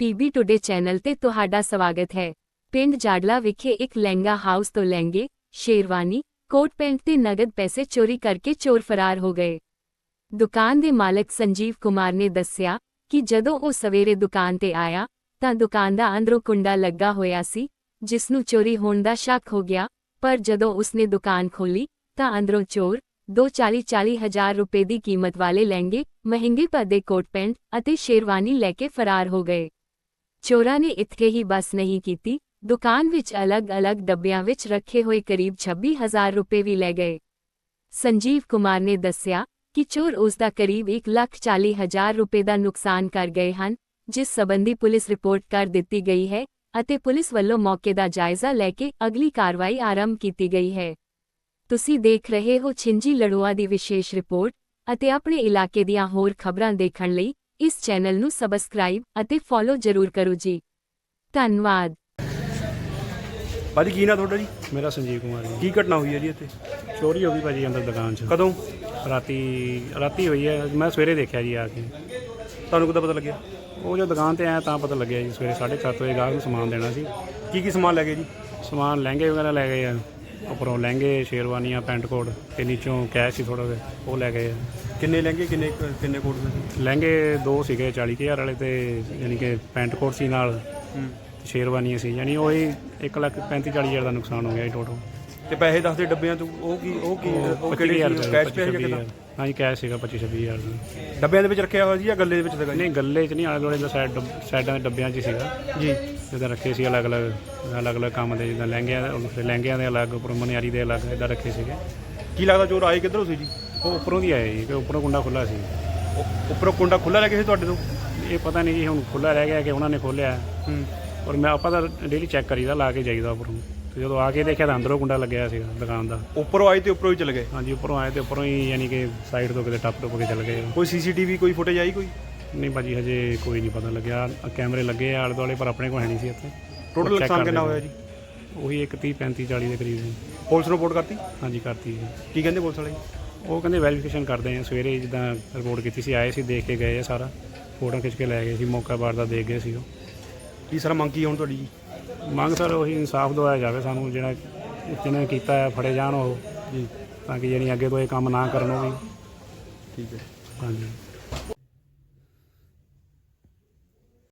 PB today channel ਤੇ ਤੁਹਾਡਾ ਸਵਾਗਤ ਹੈ। ਪਿੰਡ ਜਾਡਲਾ ਵਿਖੇ ਇੱਕ ਲਹਿੰਗਾ ਹਾਊਸ ਤੋਂ ਲਹਿੰਗੇ, ਸ਼ੇਰਵਾਨੀ, ਕੋਟ ਪੈਂਟ ਤੇ ਨਗਦ ਪੈਸੇ ਚੋਰੀ ਕਰਕੇ ਚੋਰ ਫਰਾਰ ਹੋ ਗਏ। ਦੁਕਾਨ ਦੇ ਮਾਲਕ ਸੰਜੀਵ ਕੁਮਾਰ ਨੇ ਦੱਸਿਆ ਕਿ ਜਦੋਂ ਉਹ ਸਵੇਰੇ ਦੁਕਾਨ ਤੇ ਆਇਆ, ਤਾਂ ਦੁਕਾਨ ਦਾ ਅੰਦਰੋਂ ਕੁੰਡਾ ਲੱਗਾ ਹੋਇਆ ਸੀ, ਜਿਸ ਨੂੰ ਚੋਰੀ ਹੋਣ ਦਾ ਸ਼ੱਕ ਹੋ ਗਿਆ, ਪਰ ਜਦੋਂ ਉਸਨੇ ਦੁਕਾਨ ਖੋਲੀ ਤਾਂ ਅੰਦਰੋਂ ਚੋਰ ਦੋ ਚਾਲੀ ਚਾਲੀ ਹਜ਼ਾਰ ਰੁਪਏ ਦੀ ਕੀਮਤ ਵਾਲੇ ਲਹਿੰਗੇ, ਮਹਿੰਗੇ ਪਰਦੇ, ਕੋਟ ਪੈਂਟ ਅਤੇ ਸ਼ੇਰਵਾਨੀ ਲੈ ਕੇ ਫਰਾਰ ਹੋ ਗਏ। ਚੋਰਾਂ ਨੇ ਇੱਥੇ ਹੀ ਬਸ ਨਹੀਂ ਕੀਤੀ, ਦੁਕਾਨ ਵਿੱਚ ਅਲੱਗ-ਅਲੱਗ ਡੱਬਿਆਂ ਵਿੱਚ ਰੱਖੇ ਹੋਏ ਕਰੀਬ 26000 ਰੁਪਏ ਵੀ ਲੈ ਗਏ। ਸੰਜੀਵ ਕੁਮਾਰ ਨੇ ਦੱਸਿਆ ਕਿ ਚੋਰ ਉਸ ਦਾ ਕਰੀਬ 140000 ਰੁਪਏ ਦਾ ਨੁਕਸਾਨ ਕਰ ਗਏ ਹਨ, ਜਿਸ ਸਬੰਧੀ ਪੁਲਿਸ ਰਿਪੋਰਟ ਕਰ ਦਿੱਤੀ ਗਈ ਹੈ ਅਤੇ ਪੁਲਿਸ ਵੱਲੋਂ ਮੌਕੇ ਦਾ ਜਾਇਜ਼ਾ ਲੈ ਕੇ ਅਗਲੀ ਕਾਰਵਾਈ ਆਰੰਭ ਕੀਤੀ ਗਈ ਹੈ। ਤੁਸੀਂ ਦੇਖ ਰਹੇ ਹੋ ਛਿੰਜੀ ਲੜੂਆ ਦੀ ਵਿਸ਼ੇਸ਼ ਰਿਪੋਰਟ ਅਤੇ ਆਪਣੇ ਇਲਾਕੇ ਦੀਆਂ ਹੋਰ ਖਬਰਾਂ ਦੇਖਣ ਲਈ ਇਸ ਚੈਨਲ ਨੂੰ ਸਬਸਕ੍ਰਾਈਬ ਅਤੇ ਫੋਲੋ ਜ਼ਰੂਰ ਕਰੋ ਜੀ। ਧੰਨਵਾਦ। ਭਾਜੀ ਕੀ ਨਾਂ ਤੁਹਾਡਾ ਜੀ? ਮੇਰਾ ਸੰਜੀਵ ਕੁਮਾਰ ਜੀ। ਕੀ ਘਟਨਾ ਹੋਈ ਹੈ ਜੀ ਇੱਥੇ? ਚੋਰੀ ਹੋ ਗਈ ਭਾਜੀ ਅੰਦਰ ਦੁਕਾਨ 'ਚ। ਕਦੋਂ? ਰਾਤੀ ਰਾਤੀ ਹੋਈ ਹੈ। ਮੈਂ ਸਵੇਰੇ ਦੇਖਿਆ ਜੀ ਆ ਕੇ। ਤੁਹਾਨੂੰ ਕਿੱਦਾਂ ਪਤਾ ਲੱਗਿਆ? ਉਹ ਜੋ ਦੁਕਾਨ ਤੇ ਆਇਆ ਤਾਂ ਪਤਾ ਲੱਗਿਆ ਜੀ ਸਵੇਰੇ 7:30 ਵਜੇ ਗਾਹਕ ਨੂੰ ਸਮਾਨ ਦੇਣਾ ਸੀ। ਕੀ ਕੀ ਸਮਾਨ ਲੈ ਗਏ ਜੀ? ਸਮਾਨ ਲਹਿੰਗੇ ਵਗੈਰਾ ਲੈ ਗਏ ਆ। ਉੱਪਰੋਂ ਲਹਿੰਗੇ ਸ਼ੇਰਵਾਨੀਆਂ ਪੈਂਟ ਕੋਟ ਤੇ ਨੀਚੋਂ ਕੈਸ਼ ਸੀ ਥੋੜਾ ਜਿਹਾ ਉਹ ਲੈ ਗਏ ਆ। ਕਿੰਨੇ ਲਹਿੰਗੇ ਕਿੰਨੇ ਕਿੰਨੇ ਕੋਟ ਦੇ? ਸੀ ਲਹਿੰਗੇ ਦੋ ਸੀਗੇ 40000 ਵਾਲੇ ਤੇ ਯਾਨੀ ਕਿ ਪੈਂਟ ਕੋਟ ਸੀ ਨਾਲ ਹੂੰ। ਤੇ ਸ਼ੇਰਵਾਨੀਆਂ ਸੀ। ਯਾਨੀ ਉਹੀ 1 ਲੱਖ 35 40 ਹਜ਼ਾਰ ਦਾ ਨੁਕਸਾਨ ਹੋ ਗਿਆ ਜੀ ਟੋਟਲ ਤੇ ਪੈਸੇ ਦੱਸਦੇ ਡੱਬਿਆਂ ਤੋਂ ਉਹ ਕੀ ਉਹ ਕੀ ਉਹ ਕਿਹੜੇ 25000 ਸੀ? ਕੈਸ਼ ਪੈ ਕਿਦਾਂ? ਹਾਂਜੀ ਕੈਸ਼ ਸੀਗਾ 25 26000 ਦਾ। ਡੱਬਿਆਂ ਦੇ ਵਿੱਚ ਰੱਖਿਆ ਹੋਇਆ ਜੀ ਜਾਂ ਗੱਲੇ ਦੇ ਵਿੱਚ ਸੀਗਾ ਜੀ? ਨਹੀਂ ਗੱਲੇ 'ਚ ਨਹੀਂ ਆਲੇ ਦੁਆਲੇ ਦਾ ਸਾਈਡ ਸਾਈਡਾਂ ਦੇ ਡੱਬਿਆਂ 'ਚ ਹੀ ਸੀਗਾ। ਜੀ। ਜਿੱਦਾਂ ਰੱਖੇ ਸੀ ਅਲੱਗ-ਅਲੱਗ ਅਲੱਗ-ਅਲੱਗ ਕੰਮ ਦੇ ਜਿੱਦਾਂ ਲਹਿੰਗਿਆਂ ਦੇ ਲਹਿੰਗਿਆਂ ਦੇ ਅਲੱਗ ਉੱਪਰ ਮਨਿਆਰੀ ਦੇ ਅਲੱਗ ਇਦਾਂ ਰੱਖੇ ਸੀਗੇ। ਕੀ ਲੱਗਦਾ ਚੋਰ ਆਏ ਕਿੱਧਰੋਂ ਸੀ ਜੀ? ਉਹ ਉੱਪਰੋਂ ਦੀ ਆਏ ਜੀ ਕਿ ਉੱਪਰੋਂ ਕੁੰਡਾ ਖੁੱਲਾ ਸੀ। ਉੱਪਰੋਂ ਕੁੰਡਾ ਖੁੱਲਾ ਲੈ ਕੇ ਸੀ ਤੁਹਾਡੇ ਤੋਂ? ਇਹ ਪਤਾ ਨਹੀਂ ਜੀ ਹੁਣ ਖੁੱਲਾ ਰਹਿ ਗਿਆ ਕਿ ਉਹਨਾਂ ਨੇ ਖੋਲਿਆ ਹੂੰ। ਔਰ ਮੈਂ ਆਪਾਂ ਤਾਂ ਡੇਲੀ ਚੈੱਕ ਕਰੀਦਾ ਲਾ ਕੇ ਜਾਈਦਾ ਉੱਪਰੋਂ। ਤੇ ਜਦੋਂ ਆ ਕੇ ਦੇਖਿਆ ਤਾਂ ਅੰਦਰੋਂ ਕੁੰਡਾ ਲੱਗਿਆ ਸੀਗਾ ਦੁਕਾਨ ਦਾ। ਉੱਪਰੋਂ ਆਏ ਤੇ ਉੱਪਰੋਂ ਹੀ ਚਲੇ ਗਏ? ਹਾਂਜੀ ਉੱਪਰੋਂ ਆਏ ਤੇ ਉੱਪਰੋਂ ਹੀ ਯਾਨੀ ਕਿ ਸਾਈਡ ਤੋਂ ਕਿਤੇ ਟੱਪ ਟੁੱਪ ਕੇ ਚੱਲ ਗਏ। ਕੋਈ ਸੀਸੀਟੀਵੀ ਕੋਈ ਫੁਟੇਜ ਆਈ ਕੋਈ? ਨਹੀਂ ਭਾਜੀ ਹਜੇ ਕੋਈ ਨਹੀਂ ਪਤਾ ਲੱਗਿਆ। ਆਹ ਕੈਮਰੇ ਲੱਗੇ ਆ ਆਲੇ ਦੁਆਲੇ ਪਰ ਆਪਣੇ ਕੋਲ ਹੈ ਨਹੀਂ ਸੀ ਇੱਥੇ। ਟੋਟਲ ਨੁਕਸਾਨ ਕਰਦੇ ਕਿੰਨਾ। ਹੋਇਆ ਜੀ? ਉਹੀ ਇੱਕ 30 35 40 ਦੇ ਕਰੀਬ ਸੀ। ਪੁਲਿਸ ਨੂੰ ਰਿਪੋਰਟ ਕਰਤੀ? ਹਾਂਜੀ ਕਰਤੀ ਜੀ। ਕੀ ਕਹਿੰਦੇ ਪੁਲਿਸ ਵਾਲੇ? ਉਹ ਕਹਿੰਦੇ ਵੈਰੀਫਿਕੇਸ਼ਨ ਕਰਦੇ ਆ ਸਵੇਰੇ ਜਿੱਦਾਂ ਰਿਪੋਰਟ ਕੀਤੀ ਸੀ ਆਏ ਸੀ ਦੇਖ ਕੇ ਗਏ ਆ ਸਾਰਾ। ਫੋਟੋ ਖਿੱਚ ਕੇ ਲੈ ਗਏ ਸੀ ਮੌਕਾ ਬਾਰ ਦਾ ਦੇਖ ਗਏ ਸੀ ਉਹ। ਕੀ ਸਾਰਾ ਮੰਗ ਕੀ ਹੁਣ ਤੁਹਾਡੀ ਜੀ? ਮੰਗ ਸਰ ਉਹੀ ਇਨਸਾਫ ਦਵਾਇਆ ਜਾਵੇ ਸਾਨੂੰ ਜਿਹੜਾ ਜਿਹਨੇ ਕੀਤਾ ਹੈ ਫੜੇ ਜਾਣ ਉਹ। ਜੀ। ਤਾਂ ਕਿ ਜਿਹੜੀ ਅੱਗੇ ਤੋਂ ਇਹ ਕੰਮ ਨਾ ਕਰਨ ਉਹ ਵੀ। ਠੀਕ ਹੈ। ਹਾਂਜੀ।